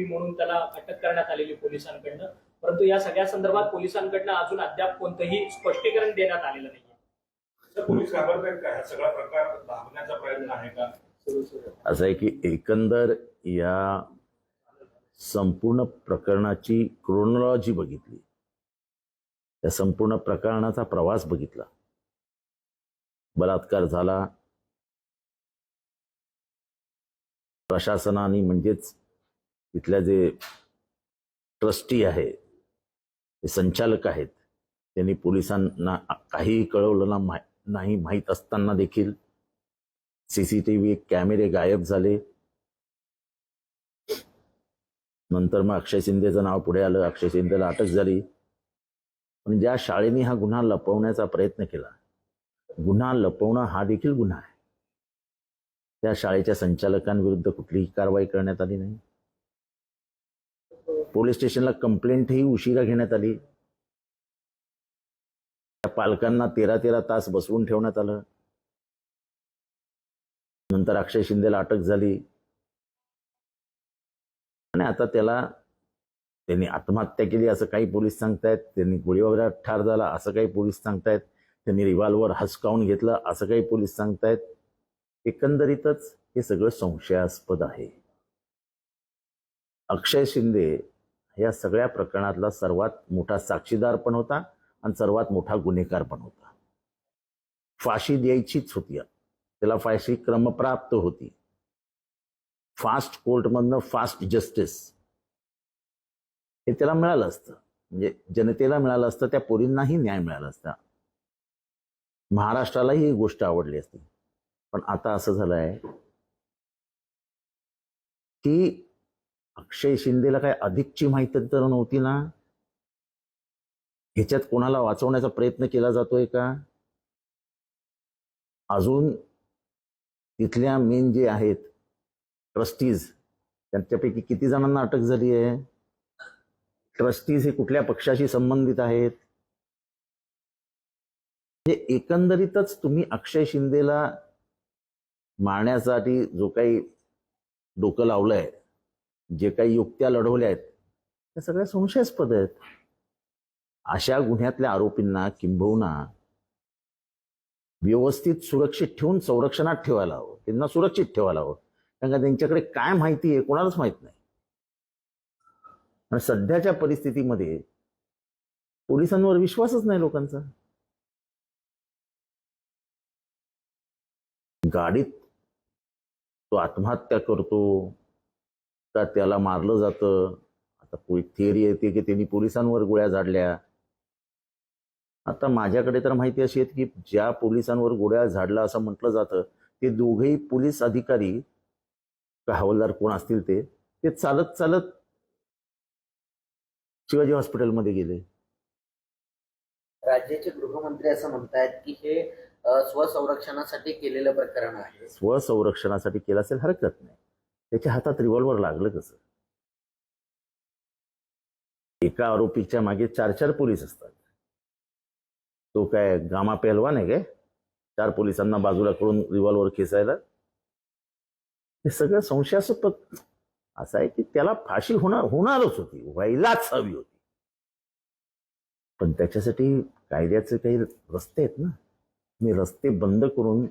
आरोपी म्हणून त्याला अटक करण्यात आलेली पोलिसांकडनं. परंतु या सगळ्या संदर्भात पोलिसांकडनं अजून अद्याप कोणतंही स्पष्टीकरण देण्यात आलेलं नाही पोलीस घाबरतायत का? हा सगळा प्रकार दाबण्याचा प्रयत्न आहे का? असं आहे की एकंदर या संपूर्ण प्रकरणाची क्रोनॉलॉजी बघितली. त्या संपूर्ण प्रकरणाचा प्रवास बघितला. बलात्कार झाला. प्रशासनाने म्हणजेच इथल्या जे ट्रस्टी आहे ते संचालक आहेत त्यांनी पोलिसांना काहीही कळवलं ना मा- नाही माहीत असताना देखील सीसीटीव्ही कॅमेरे गायब झाले. नंतर मग अक्षय शिंदेचं नाव पुढे आलं अक्षय शिंदेला अटक झाली. पण ज्या शाळेने हा गुन्हा लपवण्याचा प्रयत्न केला गुन्हा लपवणं हा देखील गुन्हा आहे. त्या शाळेच्या संचालकांविरुद्ध कुठलीही कारवाई करण्यात आली नाही. पोलीस स्टेशनला कंप्लेंटही उशिरा घेण्यात आली. त्या पालकांना तेरा तेरा तास बसवून ठेवण्यात आलं. नंतर अक्षय शिंदेला अटक झाली. आणि आता त्याला त्यांनी आत्महत्या केली असं काही पोलीस सांगतायत. त्यांनी गोळीबारात ठार झाला असं काही पोलीस सांगतायत. त्यांनी रिव्हॉल्वर हसकावून घेतलं असं काही पोलीस सांगतायत. एकंदरीतच हे सगळं संशयास्पद आहे. अक्षय शिंदे या सगळ्या प्रकरणातला सर्वात मोठा साक्षीदार पण होता आणि सर्वात मोठा गुन्हेगार पण होता. फाशी द्यायचीच होती. त्याला फाशी क्रमप्राप्त होती. फास्ट कोर्टमधनं फास्ट जस्टिस हे त्याला मिळालं असतं. म्हणजे जनतेला मिळालं असतं त्या पोरींनाही न्याय मिळाला असता. महाराष्ट्रालाही ही गोष्ट आवडली असती. पण आता असं झालं आहे की अक्षय शिंदेला काय अधिकची माहिती तर नव्हती ना? ह्याच्यात कोणाला वाचवण्याचा प्रयत्न केला जातोय का? अजून तिथल्या मेन जे आहेत ट्रस्टीज त्यांच्यापैकी किती जणांना अटक झाली आहे? ट्रस्टीज हे कुठल्या पक्षाशी संबंधित आहेत? हे एकंदरीतच तुम्ही अक्षय शिंदेला मारण्यासाठी जो काही डोकं लावलंय जे काही युक्त्या लढवल्या आहेत त्या सगळ्या संशयास्पद आहेत. अशा गुन्ह्यातल्या आरोपींना किंबहुना व्यवस्थित सुरक्षित ठेवून संरक्षणात ठेवायला हवं. त्यांना सुरक्षित ठेवायला हवं. कारण का त्यांच्याकडे काय माहिती आहे कोणालाच माहीत नाही. आणि सध्याच्या परिस्थितीमध्ये पोलिसांवर विश्वासच नाही लोकांचा. गाडीत तो आत्महत्या करतो का त्याला मारलं जातं. आता एक थिअरी येते की त्यांनी पोलिसांवर गोळ्या झाडल्या. आता माझ्याकडे तर माहिती अशी आहे की ज्या पोलिसांवर गोळ्या झाडला असं म्हटलं जातं ते दोघेही पोलीस अधिकारी का हवालदार कोण असतील ते ते चालत चालत शिवाजी हॉस्पिटलमध्ये गेले. राज्याचे गृहमंत्री असं म्हणतायत की हे स्वसंरक्षणासाठी केलेलं प्रकरण आहे. स्वसंरक्षणासाठी केलं असेल हरकत नाही. त्याच्या हातात रिव्हॉल्वर लागलं कसं? एका आरोपीच्या मागे चार चार पोलीस असतात. तो काय गामा पेहलवान आहे काय? चार पोलिसांना बाजूला करून रिव्हॉल्वर खेचायला? हे सगळं संशयास्पद. असं आहे की त्याला फाशी होणार होणारच होती व्हायलाच हवी होती. पण त्याच्यासाठी कायद्याचे काही रस्ते आहेत ना? मी रस्ते बंद करून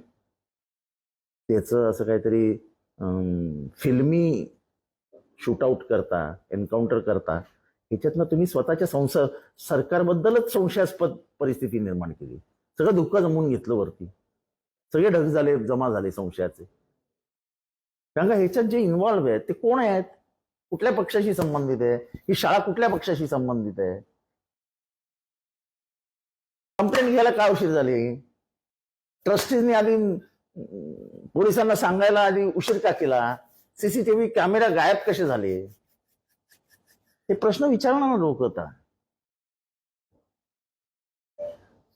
त्याचं असं काहीतरी फिल्मी शूटआउट करता एन्काउंटर करता ह्याच्यातनं तुम्ही स्वतःच्या संसार सरकारबद्दलच संशयास्पद परिस्थिती निर्माण केली. सगळं धुक्क जमवून घेतलं वरती. सगळे ढग झाले जमा झाले संशयाचे. कारण का ह्याच्यात जे इन्व्हॉल्व आहेत ते कोण आहेत? कुठल्या पक्षाशी संबंधित आहे? ही शाळा कुठल्या पक्षाशी संबंधित आहे? कंप्लेंट घ्यायला का उशीर झाली? ट्रस्टीजनी आधी पोलिसांना सांगायला आधी उशीर का केला? सीसीटीव्ही कॅमेरा गायब कसे झाले? हे प्रश्न विचारणार लोक आता.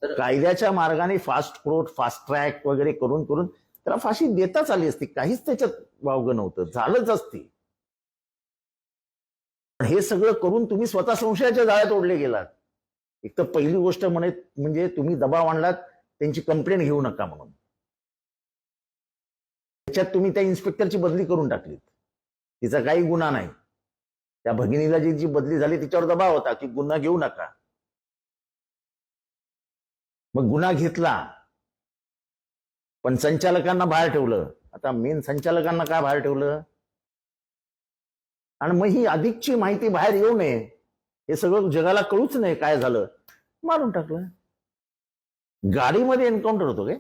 तर कायद्याच्या मार्गाने फास्ट कोर्ट फास्ट ट्रॅक वगैरे करून करून त्याला फाशी देताच आली असती. काहीच त्याच्यात वावगं नव्हतं. झालंच असती. पण हे सगळं करून तुम्ही स्वतः संशयाच्या जाळ्यात ओढले गेलात. एक तर पहिली गोष्ट म्हणे म्हणजे तुम्ही दबाव आणलात त्यांची कंप्लेंट घेऊ नका म्हणून. त्याच्यात तुम्ही त्या इन्स्पेक्टरची बदली करून टाकलीत. तिचा काही गुन्हा नाही. त्या भगिनीला जी जी बदली झाली तिच्यावर दबाव होता की गुन्हा घेऊ नका. मग गुन्हा घेतला. पण संचालकांना बाहेर ठेवलं. आता मेन संचालकांना काय बाहेर ठेवलं? आणि मग ही अधिकची माहिती बाहेर येऊ नये. हे सगळं जगाला कळूच नाही काय झालं. मारून टाकलं. गाडीमध्ये एन्काउंटर होतो काय?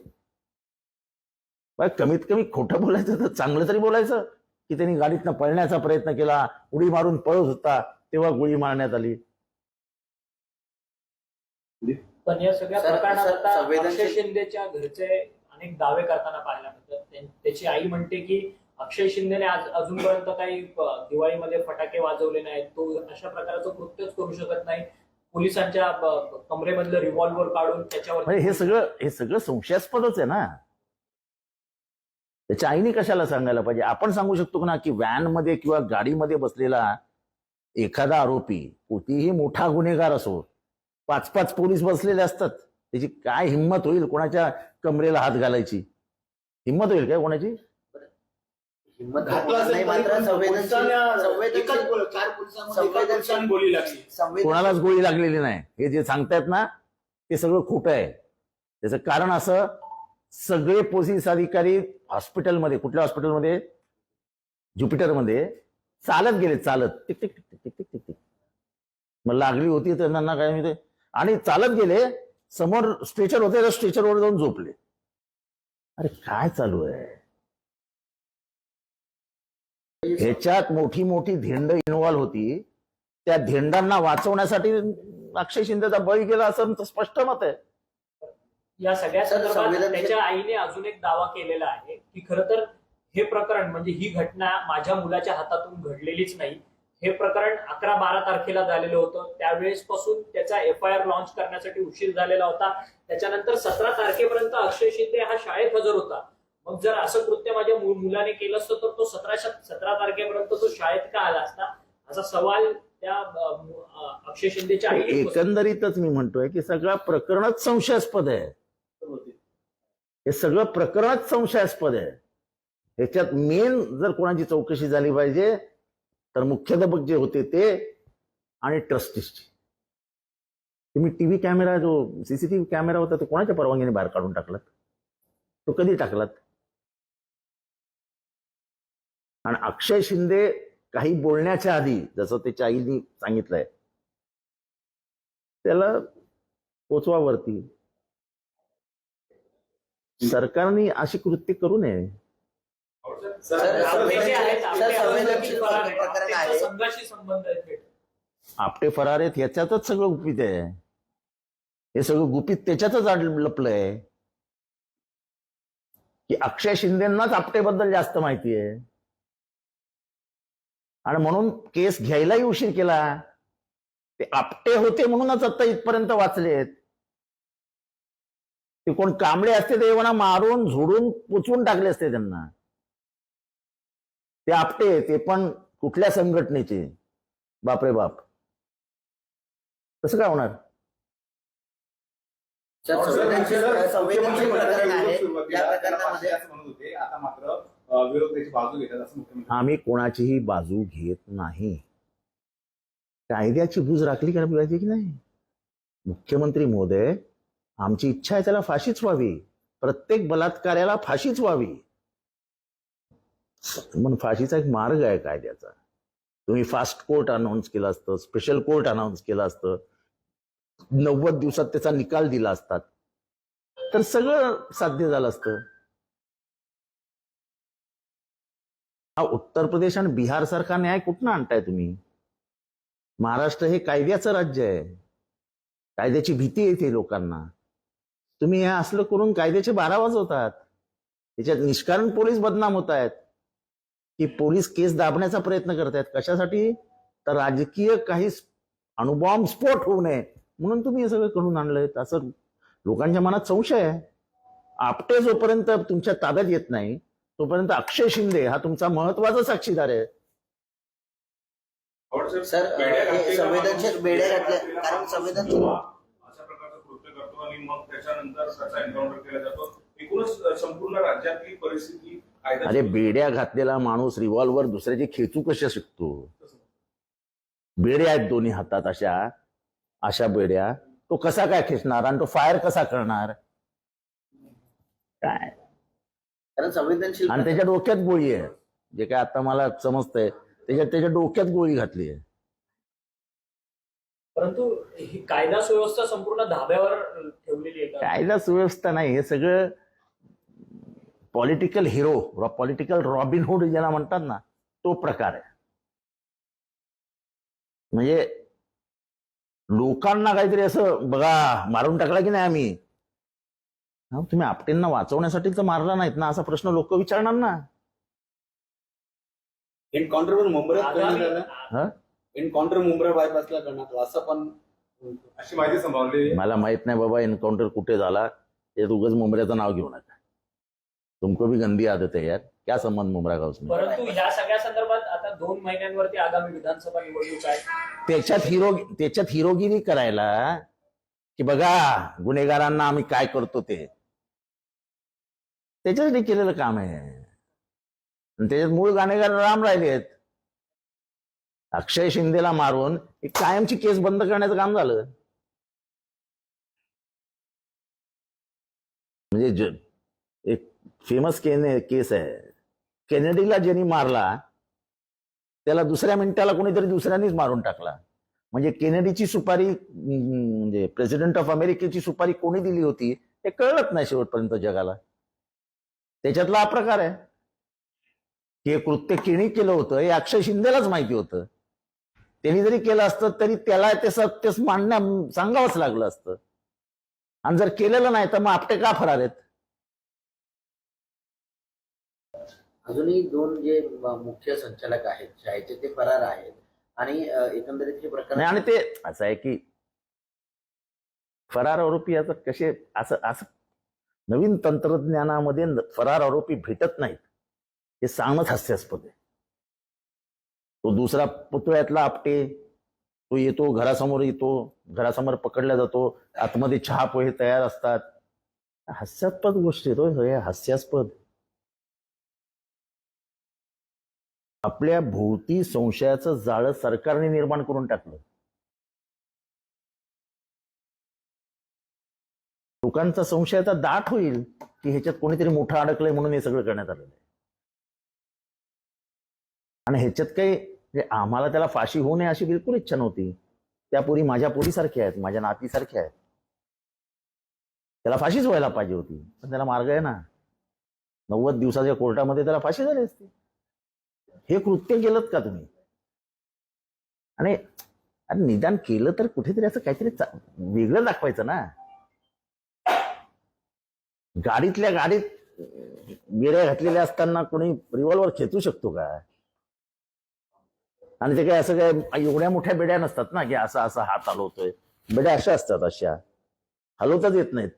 बा, कमीत कमी खोटं बोलायचं तर चांगलं तरी बोलायचं. की त्यांनी गाडीतनं पळण्याचा प्रयत्न केला उडी मारून पळत होता तेव्हा गोळी मारण्यात आली. पण या सगळ्या प्रकरणात अक्षय शिंदेच्या घरचे अनेक दावे करताना पाहायला मिळतात. त्यां- त्याची आई म्हणते की अक्षय शिंदेने आज अजूनपर्यंत काही दिवाळीमध्ये फटाके वाजवले नाहीत. तो अशा प्रकारचं कृत्यच करू शकत नाही. पोलिसांच्या कमरेमधलं रिव्हॉल्व्हर काढून त्याच्यावर म्हणजे हे सगळं हे सगळं संशयास्पदच आहे ना. त्याच्या आईने कशाला सांगायला पाहिजे? आपण सांगू शकतो ना की व्हॅनमध्ये किंवा गाडीमध्ये बसलेला एखादा आरोपी कितीही मोठा गुन्हेगार असो पाच पाच पोलीस बसलेले असतात त्याची काय हिंमत होईल कोणाच्या कमरेला हात घालायची? हिंमत होईल काय कोणाची? हिंमत नाही मात्र कोणालाच गोळी लागलेली नाही. हे जे सांगतायत ना ते सगळं खोटं आहे. त्याचं कारण असं सगळे पोलीस अधिकारी हॉस्पिटलमध्ये कुठल्या हॉस्पिटलमध्ये? ज्युपिटरमध्ये. चालत गेले चालत. Tick tick tick tick tick tick tick. मग लागली होती त्यांना काय मी आणि चालत गेले समोर स्ट्रेचर होते तर स्ट्रेचरवर जाऊन झोपले. अरे काय चालू आहे? ह्याच्यात मोठी मोठी धेंड इन्व्हॉल्व्ह होती. त्या धेंडांना वाचवण्यासाठी अक्षय शिंदेचा बळी गेला असं स्पष्ट मत आहे. या सगळ्या सर, संदर्भात त्याच्या आईने अजून एक दावा केलेला आहे की खरं तर हे प्रकरण म्हणजे ही घटना माझ्या मुलाच्या हातातून घडलेलीच नाही. हे प्रकरण अकरा बारा तारखेला झालेलं होतं. त्यावेळेस पासून त्याचा एफ आय आर लॉन्च करण्यासाठी उशीर झालेला होता. त्याच्यानंतर सतरा तारखेपर्यंत अक्षय शिंदे हा शाळेत हजर होता. मग जर असं कृत्य माझ्या मुलाने केलं असतं तर तो सतरा सतरा तारखेपर्यंत तो शाळेत का आला असता? असा सवाल त्या अक्षय शिंदेच्या आईने एकंदरीतच मी म्हणतोय की सगळं प्रकरणच संशयास्पद आहे. हे सगळं प्रकरणच संशयास्पद आहे. ह्याच्यात मेन जर कोणाची चौकशी झाली पाहिजे तर मुख्याध्यापक जे होते ते आणि ट्रस्टीजची तुम्ही टीव्ही कॅमेरा जो सीसीटीव्ही कॅमेरा होता तो कोणाच्या परवानगीने बाहेर काढून टाकलात? तो कधी टाकलात? आणि अक्षय शिंदे काही बोलण्याच्या आधी जसं त्याच्या आईने सांगितलंय त्याला पोचवावरती सरकारने अशी कृत्य करू नये. आपटे फरार आहेत. याच्यातच ह्याच्यातच सगळं गुपित आहे. हे सगळं गुपित त्याच्यातच आड- लपलंय. की अक्षय शिंदेनाच आपटेबद्दल जास्त माहिती आहे. आणि म्हणून केस घ्यायलाही उशीर केला. ते आपटे होते म्हणूनच आता इथपर्यंत वाचलेत. ते कोण कांबळे असते ते मारून झोडून पुचवून टाकले असते त्यांना. ते आपटे ते पण कुठल्या संघटनेचे. बापरे बाप. कसं काय होणार? सर, संवेदनशील संवेदनशील प्रकरण आहे. या प्रकरणामध्ये असं म्हणत होते आता मात्र अ, विरोध त्याची बाजू घेतात असं मुख्यमंत्री आम्ही कोणाचीही बाजू घेत नाही. कायद्याची बूज राखली का पाहिजे की नाही? मुख्यमंत्री महोदय आमची इच्छा आहे त्याला फाशीच व्हावी. प्रत्येक बलात्कार्याला फाशीच व्हावी. पण फाशीचा एक मार्ग आहे कायद्याचा. तुम्ही फास्ट कोर्ट अनाऊन्स केलं असतं स्पेशल कोर्ट अनाऊन्स केलं असतं. नव्वद दिवसात त्याचा निकाल दिला असतात तर सगळं साध्य झालं असतं. हा उत्तर प्रदेश आणि बिहार सारखा न्याय कुठनं आणताय तुम्ही? महाराष्ट्र हे कायद्याचं राज्य आहे. कायद्याची भीती येते लोकांना. तुम्ही हे असलं करून कायद्याचे बारा वाजवतात. त्याच्यात निष्कारण पोलीस बदनाम होत आहेत. की पोलीस केस दाबण्याचा प्रयत्न करतायत कशासाठी? तर राजकीय काही अणुबॉम्ब स्फोट होऊ नये. म्हणून तुम्ही हे सगळं करून आणलंय असं लोकांच्या मनात संशय आहे. आपटे जोपर्यंत तुमच्या ताब्यात येत नाही तोपर्यंत अक्षय शिंदे हा तुमचा महत्त्वाचा साक्षीदार आहे. सर, संवेदनशील बेड्या घातल्या- कारण संवेदनशील- किंवा अशा प्रकारचं कृत्य करतो आणि मग त्याच्यानंतर त्याचा एन्काउंटर केला जातो. एकूणच संपूर्ण राज्यातली परिस्थिती कायदा अरे बेड्या घातलेला माणूस रिव्हॉल्वर दुसऱ्याची खेचू कशा शिकतो? बेड्या आहेत दोन्ही हातात अशा. अशा बेड्या. तो कसा काय खेचणार आणि तो फायर कसा करणार? काय? कारण संवेदनशील आणि त्याच्या डोक्यात गोळी आहे. जे काय आता मला समजतंय त्याच्यात त्याच्या डोक्यात गोळी घातली आहे. परंतु ही कायदा सुव्यवस्था संपूर्ण धाब्यावर आहे कायदा सुव्यवस्था नाही हे सगळं पॉलिटिकल हिरो पॉलिटिकल रॉबिनहुड ज्याला म्हणतात ना तो प्रकार आहे. म्हणजे लोकांना काहीतरी असं बघा मारून टाकला की नाही आम्ही? हा, तुम्ही आपटेंना वाचवण्यासाठीच मारला नाहीत ना असा प्रश्न लोक विचारणार ना. एन्काउंटर हा? आलं एन्काउंटर मुंबई बायपासला आलं. असं पण अशी माहिती संभावली. मला माहीत नाही बाबा एन्काउंटर कुठे झाला? ते उगाच मुंबऱ्याचं नाव घेऊ नका. तुमको भी गंदी आदत है यार. क्या संबंध मुंबरा का उसमें परंतु ह्या सगळ्या संदर्भात आता दोन महिन्यांवरती आगामी विधानसभा निवडणूक आहे. त्याच्यात हिरो त्याच्यात हिरोगिरी करायला की बघा गुन्हेगारांना आम्ही काय करतो ते. त्याच्यासाठी केलेलं काम आहे. आणि त्याच्यात मूळ गुन्हेगार राम राहिले आहेत. अक्षय शिंदेला मारून एक कायमची केस बंद करण्याचं काम झालं. म्हणजे एक फेमस केस आहे. केनेडीला ज्यांनी मारला त्याला दुसऱ्या मिनिटाला कोणीतरी दुसऱ्यांनीच मारून टाकला. म्हणजे केनेडीची सुपारी म्हणजे प्रेसिडेंट ऑफ अमेरिकेची सुपारी कोणी दिली होती हे कळलंच नाही शेवटपर्यंत जगाला. त्याच्यातला हा प्रकार आहे. हे कृत्य केणी केलं होतं हे अक्षय शिंदेलाच माहिती होतं. त्यांनी जरी केलं असतं तरी त्याला ते सत्य मांडण्या सांगावंच लागलं असतं. आणि जर केलेलं नाही तर मग आपटे का फरार आहेत? अजूनही दोन जे मुख्य संचालक आहेत शाळेचे ते फरार आहेत. आणि एकंदरीत हे प्रकरण नाही आणि ते असं आहे की फरार आरोपी आता कसे असं असं नवीन तंत्रज्ञानामध्ये फरार आरोपी भेटत नाहीत. हे सांगणंच हास्यास्पद आहे. तो दुसरा पुतळ्यातला आपटे तो येतो घरासमोर येतो घरासमोर पकडला जातो आतमध्ये चहा पोहे तयार असतात. हास्यास्पद गोष्टी आहेत होय, हे हास्यास्पद. आपल्या भोवती संशयाचं जाळं सरकारने निर्माण करून टाकलं. लोकांचा संशयाचा दाट होईल की ह्याच्यात कोणीतरी मोठं अडकलंय म्हणून हे सगळं करण्यात आलेलं आहे. आणि ह्याच्यात काही म्हणजे आम्हाला त्याला फाशी होऊ नये अशी बिलकुल इच्छा नव्हती. त्या पोरी माझ्या पुरीसारख्या आहेत माझ्या नातीसारख्या आहेत. त्याला फाशीच व्हायला पाहिजे होती. पण त्याला मार्ग आहे ना. नव्वद दिवसाच्या कोर्टामध्ये त्याला फाशी झाली असती. हे कृत्य केलं का तुम्ही? आणि अरे निदान केलं तर कुठेतरी असं काहीतरी वेगळं दाखवायचं ना. गाडीतल्या गाडीत गेड्या घातलेल्या असताना कोणी रिव्हॉल्वर खेचू शकतो का? आणि ते काय असं काय एवढ्या मोठ्या बेड्या नसतात ना की असा असा हात हलवतोय. बेड्या अशा असतात अशा. हलवताच येत नाहीत.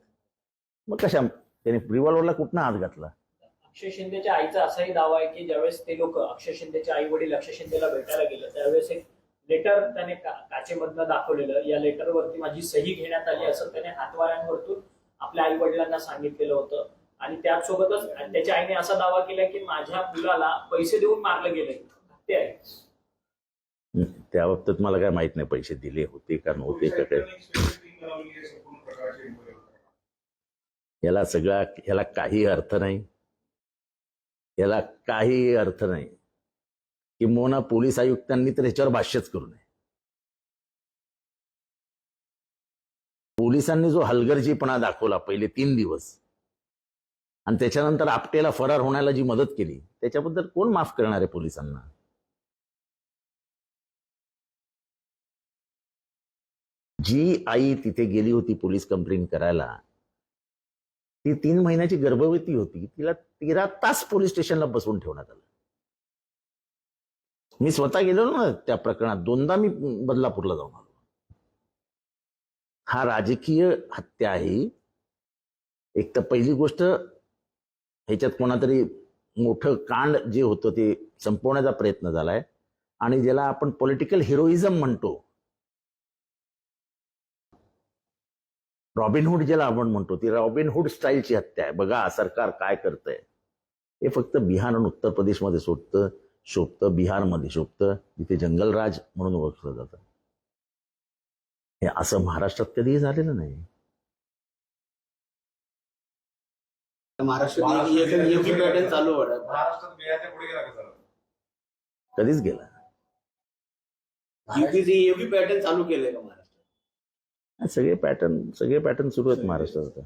मग कशा त्याने रिव्हॉल्वरला कुठनं हात घातला? अक्षय शिंदेच्या आईचा असाही दावा आहे की ज्यावेळेस ते लोक अक्षय शिंदेचे आई वडील अक्षय शिंदेला भेटायला गेले त्यावेळेस एक लेटर त्याने काचेमधनं दाखवलेलं या लेटरवरती माझी सही घेण्यात आली असं त्याने हातवाऱ्यांवरतून आपल्या आई वडिलांना सांगितलेलं होतं. आणि त्यासोबतच आणि त्याच्या आईने असा दावा केला की माझ्या मुलाला पैसे देऊन मारलं गेलंय. ते आहे. त्या बाबतीत मला काय माहीत नाही पैसे दिले होते का नव्हते का काय. याला सगळा याला काही अर्थ नाही. याला काही अर्थ नाही. किंबहुना पोलीस आयुक्तांनी तर ह्याच्यावर भाष्यच करू नये. पोलिसांनी जो हलगर्जीपणा दाखवला पहिले तीन दिवस आणि त्याच्यानंतर आपटेला फरार होण्याला जी मदत केली त्याच्याबद्दल कोण माफ करणार आहे पोलिसांना? जी आई तिथे गेली होती पोलीस कंप्लेंट करायला ती तीन महिन्याची गर्भवती होती तिला तेरा तास पोलीस स्टेशनला बसवून ठेवण्यात आलं. मी स्वतः गेलो ना त्या प्रकरणात दोनदा मी बदलापूरला जाऊन आलो. हा राजकीय हत्या आहे. एक तर पहिली गोष्ट ह्याच्यात कोणातरी मोठं कांड जे होतं ते संपवण्याचा प्रयत्न झालाय. आणि ज्याला आपण पॉलिटिकल हिरोइझम म्हणतो रॉबिनहुड ज्याला आपण म्हणतो ती रॉबिनहुड स्टाईलची हत्या आहे. बघा सरकार काय करतंय? हे फक्त बिहार आणि उत्तर प्रदेशमध्ये सोडतं शोभतं बिहारमध्ये शोभतं जिथे जंगलराज म्हणून ओळखलं जातं. हे असं महाराष्ट्रात कधीही झालेलं नाही. कधीच गेला. पॅटर्न चालू केलंय का सगळे पॅटर्न सगळे पॅटर्न सुरू आहेत महाराष्ट्रात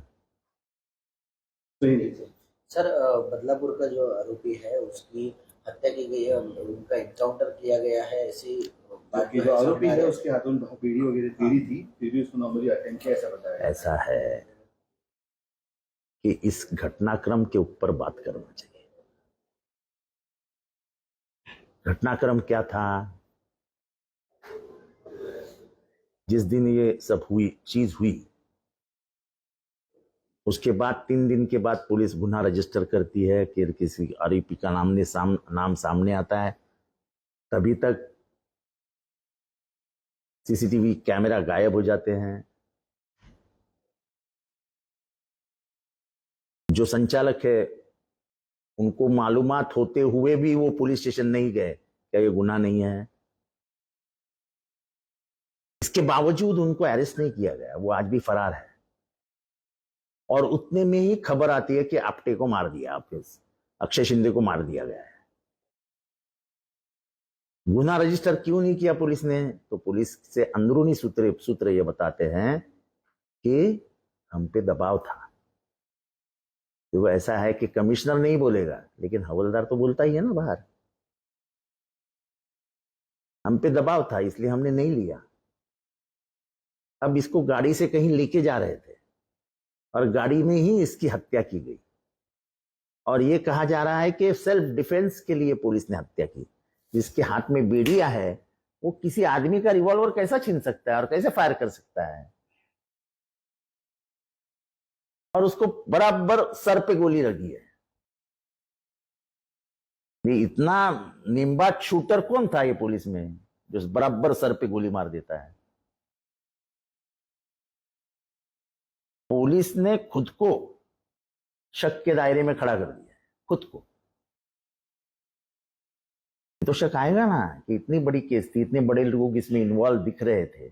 सर बदलापुर का जो आरोपी है उसकी हत्या की गई है उनका एनकाउंटर किया गया है ऐसी बात जो आरोपी है उसके हाथों में बीड़ी वगैरह बीड़ी थी फिर भी उसको नॉर्मली अटेंड किया ऐसा बताया ऐसा है कि इस घटनाक्रम के ऊपर बात करना चाहिए। घटनाक्रम क्या था? जिस दिन ये सब हुई चीज़ हुई उसके बाद तीन दिन के बाद पुलिस गुना रजिस्टर करती है कि किसी आरोपी का नाम ने साम, नाम सामने आता है। तभी तक सीसीटीवी कैमरा गायब हो जाते हैं। जो संचालक है उनको मालूमात होते हुए भी वो पुलिस स्टेशन नहीं गए। क्या ये गुना नहीं है? इसके बावजूद उनको अरेस्ट नहीं किया गया। वो आज भी फरार है। और उतने में ही खबर आती है कि आपटे को मार दिया, आपके अक्षय शिंदे को मार दिया गया है। गुना रजिस्टर क्यों नहीं किया पुलिस ने? तो पुलिस से अंदरूनी सूत्र सूत्र ये बताते हैं कि हम पे दबाव था। तो ऐसा है कि कमिश्नर नहीं बोलेगा, लेकिन हवलदार तो बोलता ही है ना बाहर। हम पे दबाव था, इसलिए हमने नहीं लिया। अब इसको गाड़ी से कहीं लेके जा रहे थे। और गाड़ी में ही इसकी हत्या की गई। और ये कहा जा रहा है कि सेल्फ डिफेंस के लिए पुलिस ने हत्या की। जिसके हाथ में बेड़िया है, वो किसी आदमी का रिवॉल्वर कैसा छीन सकता है और कैसे फायर कर सकता है? और उसको बराबर सर पे गोली लगी है। ये इतना निम्बात शूटर कौन था ये पुलिस में, जो बराबर सर पे गोली मार देता है? पुलिस ने खुद को शक के दायरे में खड़ा कर दिया खुद को। तो शक आएगा ना कि इतनी बड़ी केस थी, इतने बड़े लोग इसमें इन्वॉल्व दिख रहे थे।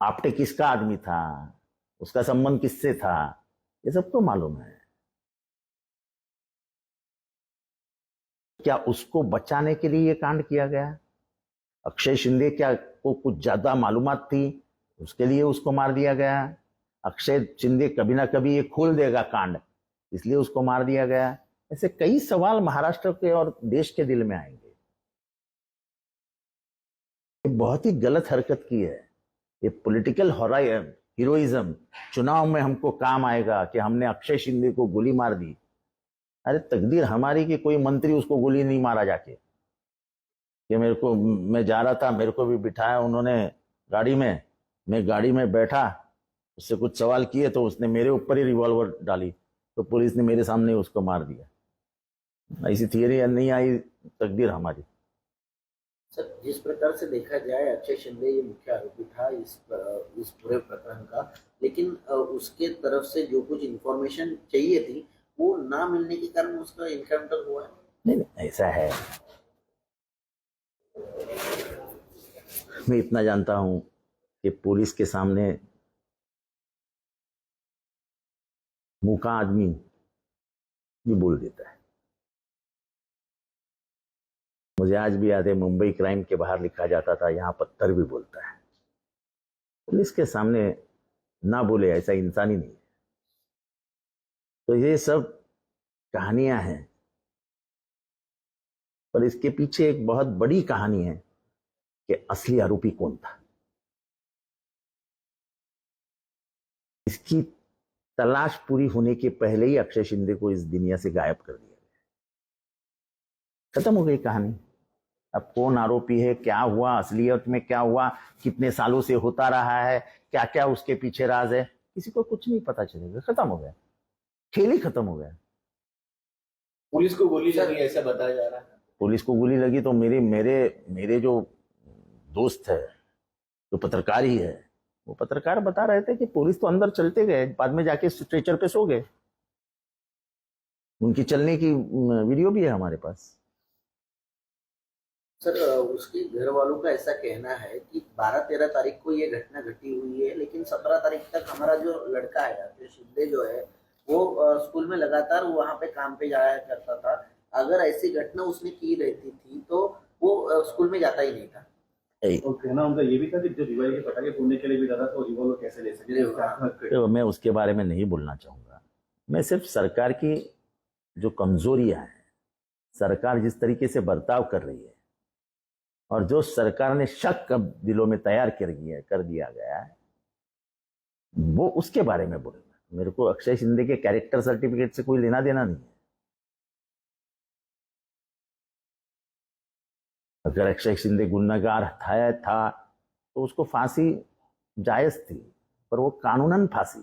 आपटे किसका आदमी था? उसका संबंध किससे था? ये सबको मालूम है। क्या उसको बचाने के लिए ये कांड किया गया? अक्षय शिंदे क्या को कुछ ज़्यादा मालूमात थी? उसके लिए उसको मार दिया गया अक्षय शिंदे कभी ना कभी ये खोल देगा कांड, इसलिए उसको मार दिया गया ऐसे कई सवाल महाराष्ट्र के और देश के दिल में आएँगे। ये बहुत ही गलत हरकत की है। ये पॉलिटिकल हीरोइज्म चुनाव में हमको काम आएगा कि हमने अक्षय शिंदे को गोली मार दी। अरे तकदीर हमारी कि कोई मंत्री उसको गोली नहीं मारा जाके। कि मेरे को, मैं जा रहा था, मेरे को भी बिठाया उन्होंने गाड़ी में। मैं गाड़ी में बैठा उससे कुछ सवाल किए तो उसने मेरे ऊपर ही रिवॉल्वर डाली तो पुलिस ने मेरे सामने उसको मार दिया। ऐसी थियरी नहीं आई तकदीर हमारी। सर जिस प्रकार से देखा जाए अक्षय शिंदे ये मुख्य आरोपी था इस इस पूरे प्रकरण का लेकिन उसके तरफ़ से जो कुछ इंफॉर्मेशन चाहिए थी वो ना मिलने के कारण उसका इनकाउंटर हुआ है? नहीं नहीं ऐसा है। मैं इतना जानता हूँ कि पुलिस के सामने मुका आदमी भी बोल देता है। मुझे आज भी याद है, मुंबई क्राइम के बाहर लिखा जाता था, यहाँ पत्थर भी बोलता है। पुलिस के सामने ना बोले, ऐसा इंसान ही नहीं है। तो ये सब कहानियाँ हैं। पर इसके पीछे एक बहुत बड़ी कहानी है कि असली आरोपी कौन था? इसकी तलाश पूरी होने के पहले ही अक्षय शिंदे को इस दुनिया से गायब कर दिया गया खत्म हो गई कहानी। अब कौन आरोपी है क्या हुआ असलियत में क्या हुआ कितने सालों से होता रहा है क्या क्या उसके पीछे राज है किसी को कुछ नहीं पता चलेगा। खत्म हो गया। खेल ही खत्म हो गया। पुलिस को गोली लगी ऐसा बताया जा रहा है। पुलिस को गोली लगी तो मेरे मेरे मेरे जो दोस्त है जो पत्रकार ही है वो पत्रकार बता रहे थे कि पुलिस तो अंदर चलते गए, बाद में जाके स्ट्रेचर पे सो गए। उनकी चलने की वीडियो भी है हमारे पास। सर उसके घर वालों का ऐसा कहना है कि 12-13 तारीख को ये घटना घटी हुई है, लेकिन 17 तारीख तक हमारा जो लड़का है अक्षय शिंदे जो है, वो स्कूल में लगातार वहाँ पे काम पे जाया करता था। अगर ऐसी घटना उसने की रहती थी तो वो स्कूल में जाता ही नहीं था। और कहना उनका ये भी था कि जो दिवाली के पटाखे फोड़ने के लिए भी तो तो मैं उसके बारे में नहीं बोलना चाहूँगा। मैं सिर्फ़ सरकार की जो कमजोरियाँ हैं सरकार जिस तरीके से बर्ताव कर रही है और जो सरकार ने शक अब दिलों में तैयार कर दिया कर दिया गया है वो उसके बारे में बोलूँगा मेरे को अक्षय शिंदे के कैरेक्टर सर्टिफिकेट से कोई लेना देना नहीं है। अगर अक्षय शिंदे गुन्नागार था था तो उसको फांसी जायज़ थी पर वो कानूनन फांसी।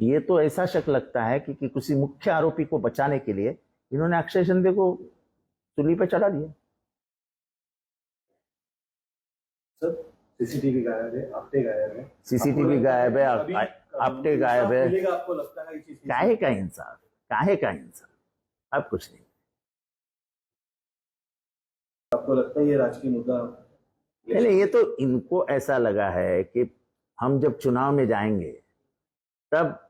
ये तो ऐसा शक लगता है कि, कि किसी मुख्य आरोपी को बचाने के लिए इन्होंने अक्षय शिंदे को चुली पे चढ़ा दिया। सीसीटीवी गायब है आपटे गायब है। सीसीटीवी गायब है आपटे गायब है? काहे का इंसाफ? काहे का इंसाफ? अब कुछ नहीं। आपको लगता है ये राजकीय मुद्दा नहीं ये तो इनको ऐसा लगा है कि हम जब चुनाव में जाएँगे, तब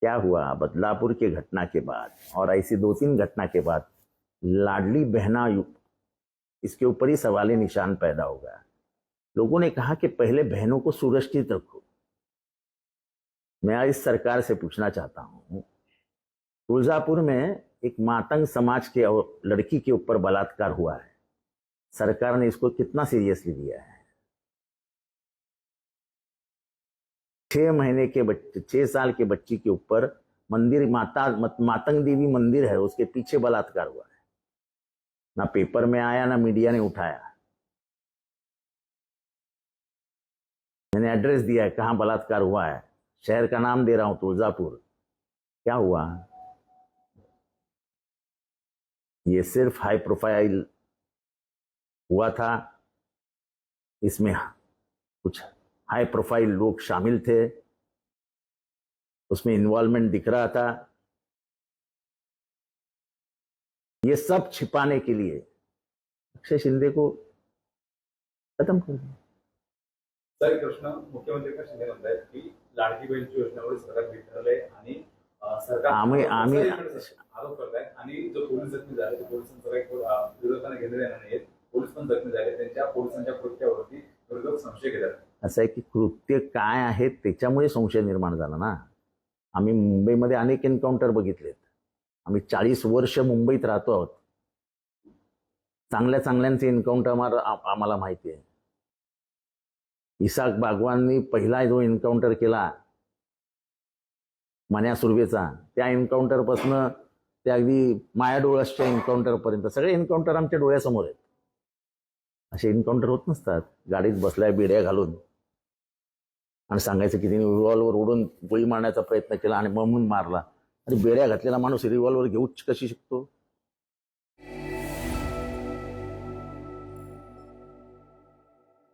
क्या हुआ? बदलापुर के घटना के बाद और ऐसी दो तीन घटना के बाद लाडली बहना इसके ऊपर ही सवाल निशान पैदा होगा लोगों ने कहा कि पहले बहनों को सुरक्षित रखो। मैं आज इस सरकार से पूछना चाहता हूँ तुलजापुर में एक मातंग समाज के औ- लड़की के ऊपर बलात्कार हुआ है। सरकार ने इसको कितना सीरियसली लिया है? छह महीने के बच्चे छह साल के बच्ची के ऊपर मंदिर मत, मातंग देवी मंदिर है उसके पीछे बलात्कार हुआ है। ना पेपर में आया ना मीडिया ने उठाया। मैंने एड्रेस दिया है कहाँ बलात्कार हुआ है? शहर का नाम दे रहा हूँ तुलजापुर क्या हुआ? ये सिर्फ़ हाई प्रोफ़ाइल हुआ था। इसमें कुछ हाई प्रोफ़ाइल लोग शामिल थे। उसमें इन्वॉल्वमेंट दिख रहा था। ये सब छिपाने के लिए अक्षय शिंदे को खत्म कर दिया। सर प्रश्न मुख्यमंत्री का शिंदे म्हणतायत की लाडकी बहीणची योजनेवर सरकार विखरलंय आणि आम्ही- आम्ही- आरोप करतायत आणि जो पोलीस जखमी झाले ते पोलिसांचा काही विरोधाने येणार नाहीत पोलीस पण जखमी झाले त्यांच्या पोलिसांच्या कृत्यावरती विरोधक संशय घेतात. असं आहे की कृत्य काय आहे त्याच्यामुळे संशय निर्माण झाला ना? आम्ही मुंबईमध्ये अनेक एन्काउंटर बघितलेत. आम्ही चाळीस वर्ष मुंबईत राहतो आहोत. चांगल्या चांगल्यांचे एन्काउंटर आम्हाला आम्हाला माहिती आहे. इसाक बागवाननी पहिला जो एन्काउंटर केला मन्या सुर्वेचा त्या एन्काउंटरपासनं ते अगदी माया डोळसच्या एन्काउंटरपर्यंत सगळे एन्काउंटर आमच्या डोळ्यासमोर आहेत. असे एन्काउंटर होत नसतात. गाडीत बसल्या बिड्या घालून. आणि सांगायचं की तिने रिव्हॉल्वर ओढून गोळी मारण्याचा प्रयत्न केला आणि म्हणून मारला. आणि बेड्या घातलेला माणूस रिव्हॉल्वर घेऊच कशी शकतो?